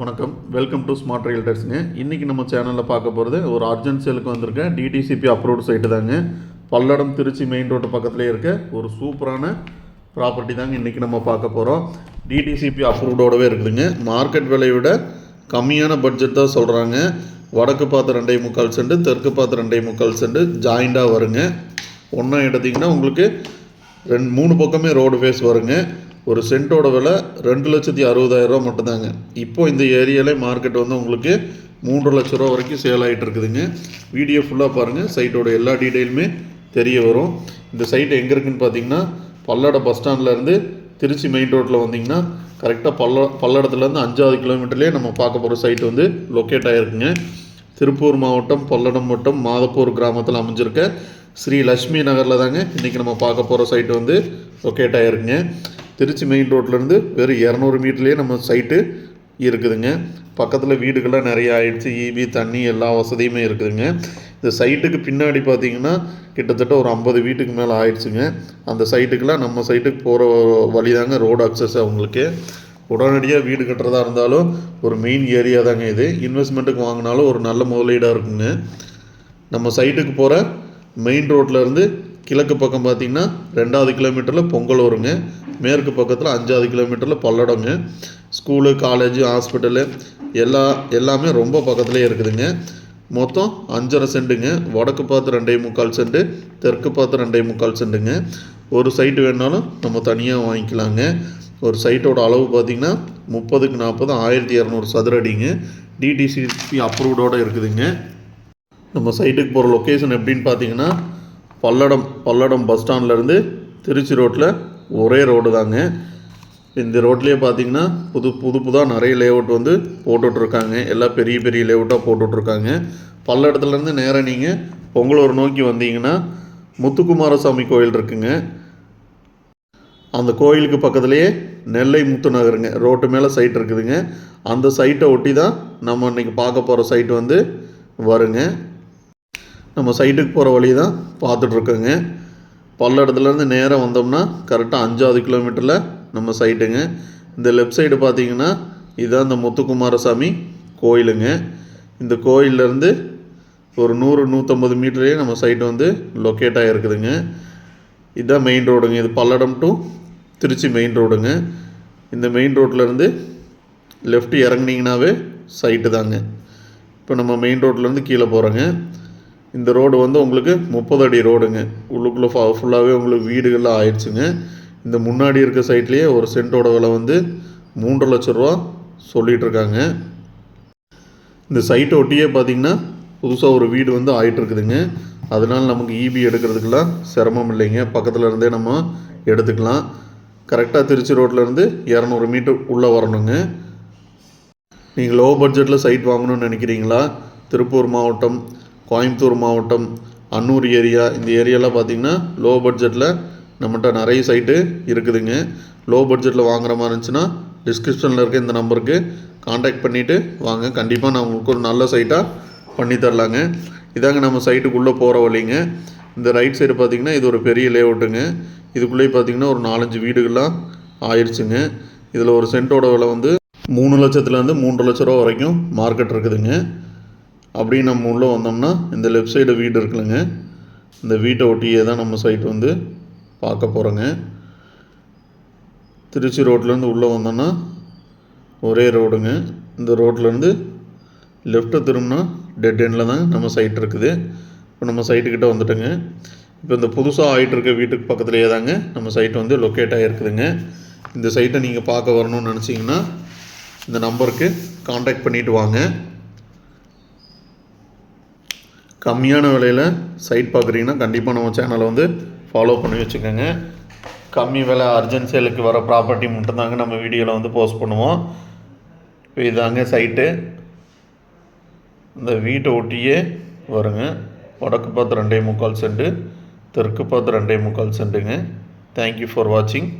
வணக்கம். Welcome to smart ரியல்டர்ஸுங்க இன்றைக்கி நம்ம சேனலில் பார்க்க போகிறது ஒரு அர்ஜென்ட் சேலுக்கு வந்திருக்க டிடிசிபி அப்ரூவ்டு சைட்டு தாங்க. பல்லடம் திருச்சி மெயின் ரோடு பக்கத்துலேயே இருக்க ஒரு சூப்பரான ப்ராப்பர்ட்டி தாங்க இன்றைக்கி நம்ம பார்க்க போகிறோம் டிடிசிபி அப்ரூவ்டோடவே இருக்குதுங்க. மார்க்கெட் விலையை விட கம்மியான பட்ஜெட் தான் சொல்கிறாங்க வடக்கு பார்த்து ரெண்டே முக்கால் செண்டு தெற்கு பார்த்து ரெண்டே முக்கால் செண்டு ஜாயிண்டாக வருங்க. ஒன்றா எடுத்திங்கன்னா உங்களுக்கு ரெண்டு மூணு பக்கமே ரோடு ஃபேஸ் வருங்க. ஒரு சென்ட்டோட விலை ரெண்டு லட்சத்தி அறுபதாயிரரூவா மட்டும்தாங்க. இப்போ இந்த ஏரியாலே மார்க்கெட் வந்து உங்களுக்கு மூன்று லட்ச ரூபா வரைக்கும் சேல் ஆகிட்டு இருக்குதுங்க. வீடியோ ஃபுல்லாக பாருங்கள் சைட்டோட எல்லா டீட்டெயிலுமே தெரிய வரும். இந்த சைட் எங்கே இருக்குதுன்னு பார்த்தீங்கன்னா பல்லட பஸ் ஸ்டாண்ட்லேருந்து திருச்சி மெயின் ரோட்டில் வந்தீங்கன்னா கரெக்டாக பல்ல பல்லடத்துலேருந்து அஞ்சாவது கிலோமீட்டர்லேயே நம்ம பார்க்க போகிற சைட் வந்து லொக்கேட் ஆகிருக்குங்க திருப்பூர் மாவட்டம் பல்லடம் வட்டம் மாதப்பூர் கிராமத்தில் அமைஞ்சிருக்க ஸ்ரீ லக்ஷ்மி நகரில் தாங்க இன்றைக்கி நம்ம பார்க்க போகிற சைட்டு வந்து லொக்கேட் ஆகிருக்குங்க திருச்சி மெயின் ரோட்லேருந்து வெறும் இரநூறு மீட்டர்லேயே நம்ம சைட்டு இருக்குதுங்க. பக்கத்தில் வீடுகள்லாம் நிறைய ஆயிடுச்சு. ஈபி தண்ணி எல்லா வசதியுமே இருக்குதுங்க. இந்த சைட்டுக்கு பின்னாடி பார்த்தீங்கன்னா கிட்டத்தட்ட ஒரு ஐம்பது வீட்டுக்கு மேலே ஆயிடுச்சுங்க. அந்த சைட்டுக்கெல்லாம் நம்ம சைட்டுக்கு போகிற வழி தாங்க ரோடு அக்சஸ் அவங்களுக்கு. உடனடியாக வீடு கட்டுறதா இருந்தாலும் ஒரு மெயின் ஏரியா தாங்க இது. இன்வெஸ்ட்மெண்ட்டுக்கு வாங்கினாலும் ஒரு நல்ல முதலீடாக இருக்குங்க. நம்ம சைட்டுக்கு போகிற மெயின் ரோட்லேருந்து கிழக்கு பக்கம் பார்த்தீங்கன்னா ரெண்டாவது கிலோமீட்டரில் பொங்கல் வருங்க மேற்கு பக்கத்தில் அஞ்சாவது கிலோமீட்டரில் பல்லடங்க ஸ்கூலு காலேஜு ஹாஸ்பிட்டலு எல்லா எல்லாமே ரொம்ப பக்கத்துலேயே இருக்குதுங்க. மொத்தம் அஞ்சரை சென்ட்டுங்க வடக்கு பார்த்து ரெண்டே முக்கால் சென்ட்டு தெற்கு பார்த்து ரெண்டே முக்கால் சென்ட்டுங்க ஒரு சைட்டு வேணாலும் நம்ம தனியாக வாங்கிக்கலாங்க. ஒரு சைட்டோட அளவு பார்த்திங்கன்னா முப்பதுக்கு நாற்பது ஆயிரத்தி இரநூறு சதுர அடிங்க டிடிசிபி அப்ரூவ்டோடு இருக்குதுங்க. நம்ம சைட்டுக்கு போகிற லொக்கேஷன் எப்படின்னு பார்த்தீங்கன்னா பல்லடம் பல்லடம் பஸ் ஸ்டாண்ட்லேருந்து திருச்சி ரோட்டில் ஒரே ரோடு தாங்க. இந்த ரோட்லேயே பார்த்தீங்கன்னா புது புது புதாக நிறைய லேஅவுட் வந்து போட்டுட்ருக்காங்க. எல்லாம் பெரிய பெரிய லேஅவுட்டாக போட்டுட்ருக்காங்க. பல்லடத்துலேருந்து நேராக நீங்கள் பொங்கலூர் நோக்கி வந்தீங்கன்னா முத்துக்குமாரசாமி கோயில் இருக்குங்க. அந்த கோயிலுக்கு பக்கத்துலேயே நெல்லை முத்து நகருங்க. ரோட்டு மேலே சைட் இருக்குதுங்க. அந்த சைட்டை ஒட்டி தான் நம்ம இன்றைக்கி பார்க்க போகிற சைட் வந்து வருங்க. நம்ம சைட்டுக்கு போகிற வழி தான் பார்த்துட்ருக்கோங்க பல்லடத்துலேருந்து நேராக வந்தோம்னா கரெக்டாக அஞ்சாவது கிலோமீட்டரில் நம்ம சைட்டுங்க இந்த லெஃப்ட் சைடு பார்த்தீங்கன்னா இதுதான் இந்த முத்துக்குமாரசாமி கோயிலுங்க. இந்த கோயிலேருந்து ஒரு நூறு நூற்றம்பது மீட்டரே நம்ம சைட்டு வந்து லொக்கேட் ஆகிருக்குதுங்க இதுதான் மெயின் ரோடுங்க இது பல்லடம் டு திருச்சி மெயின் ரோடுங்க இந்த மெயின் ரோட்லேருந்து லெஃப்ட் இறங்குனீங்கனாவே சைட்டு தாங்க இப்போ நம்ம மெயின் ரோட்லேருந்து கீழே போகிறோங்க இந்த ரோடு வந்து உங்களுக்கு முப்பது அடி ரோடுங்க. உள்ளுக்குள்ளே ஃபா ஃபுல்லாகவே உங்களுக்கு வீடுகள்லாம் ஆயிடுச்சுங்க. இந்த முன்னாடி இருக்க சைட்லேயே ஒரு சென்ட்டோட விலை வந்து மூன்று லட்ச ரூபா சொல்லிகிட்ருக்காங்க இந்த சைட்டை ஒட்டியே பார்த்தீங்கன்னா புதுசாக ஒரு வீடு வந்து ஆயிட்டுருக்குதுங்க அதனால் நமக்கு இபி எடுக்கிறதுக்கெல்லாம் சிரமம் இல்லைங்க. பக்கத்தில் இருந்தே நம்ம எடுத்துக்கலாம். கரெக்டாக திருச்சி ரோட்லேருந்து இரநூறு மீட்டர் உள்ளே வரணுங்க. நீங்கள் லோ பட்ஜெட்டில் சைட் வாங்கணும்னு நினைக்கிறீங்களா? திருப்பூர் மாவட்டம் கோயம்புத்தூர் மாவட்டம் அன்னூர் ஏரியா இந்த ஏரியாலாம் பார்த்தீங்கன்னா லோ பட்ஜெட்டில் நம்மகிட்ட நிறைய சைட்டு இருக்குதுங்க. லோ பட்ஜெட்டில் வாங்குற மாதிரி இருந்துச்சுன்னா டிஸ்கிரிப்ஷனில் இருக்க இந்த நம்பருக்கு காண்டாக்ட் பண்ணிவிட்டு வாங்க. கண்டிப்பாக நான் உங்களுக்கு ஒரு நல்ல சைட்டாக பண்ணி தரலாங்க. இதாங்க நம்ம சைட்டுக்குள்ளே போகிற வழிங்க. இந்த ரைட் சைடு பார்த்தீங்கன்னா இது ஒரு பெரிய லேஅவுட்டுங்க இதுக்குள்ளேயே பார்த்தீங்கன்னா ஒரு நாலஞ்சு வீடுகள்லாம் ஆயிடுச்சுங்க இதில் ஒரு சென்ட்டோட விலை வந்து மூணு லட்சத்துலேருந்து மூன்று லட்ச ரூபா வரைக்கும் மார்க்கெட் இருக்குதுங்க. அப்படின்னு நம்ம உள்ளே வந்தோம்னா இந்த லெஃப்ட் சைடு வீடு இருக்குல்லங்க. இந்த வீட்டை ஒட்டியே தான் நம்ம சைட் வந்து பார்க்க போகிறோங்க திருச்சி ரோட்லேருந்து உள்ளே வந்தோம்னா ஒரே ரோடுங்க இந்த ரோட்லேருந்து லெஃப்ட்டை திரும்பினா டெட் எண்டில் தான் நம்ம சைட் இருக்குது. இப்போ நம்ம சைட்டுக்கிட்ட வந்துட்டோங்க. இப்போ இந்த புதுசாக ஆகிட்டு இருக்க வீட்டுக்கு பக்கத்துலேயே தாங்க நம்ம சைட் வந்து லொக்கேட் ஆகிருக்குதுங்க இந்த சைட்டை நீங்கள் பார்க்க வரணும்னு நினச்சிங்கன்னா இந்த நம்பருக்கு காண்டாக்ட் பண்ணிவிட்டு வாங்க. கம்மியான விலையில் சைட் பார்க்குறீங்கன்னா கண்டிப்பாக நம்ம சேனலை வந்து ஃபாலோ பண்ணி வச்சுக்கோங்க. கம்மி விலை அர்ஜென்ட் சேலுக்கு வர ப்ராப்பர்ட்டி மட்டும்தாங்க நம்ம வீடியோவில் வந்து போஸ்ட் பண்ணுவோம். இப்போ இதாங்க சைட்டு இந்த வீட்டை ஒட்டியே வருங்க. வடக்கு பார்த்து ரெண்டே முக்கால் சென்ட்டு தெற்கு பார்த்து ரெண்டே முக்கால் சென்ட்டுங்க. தேங்க்யூ ஃபார் வாட்சிங்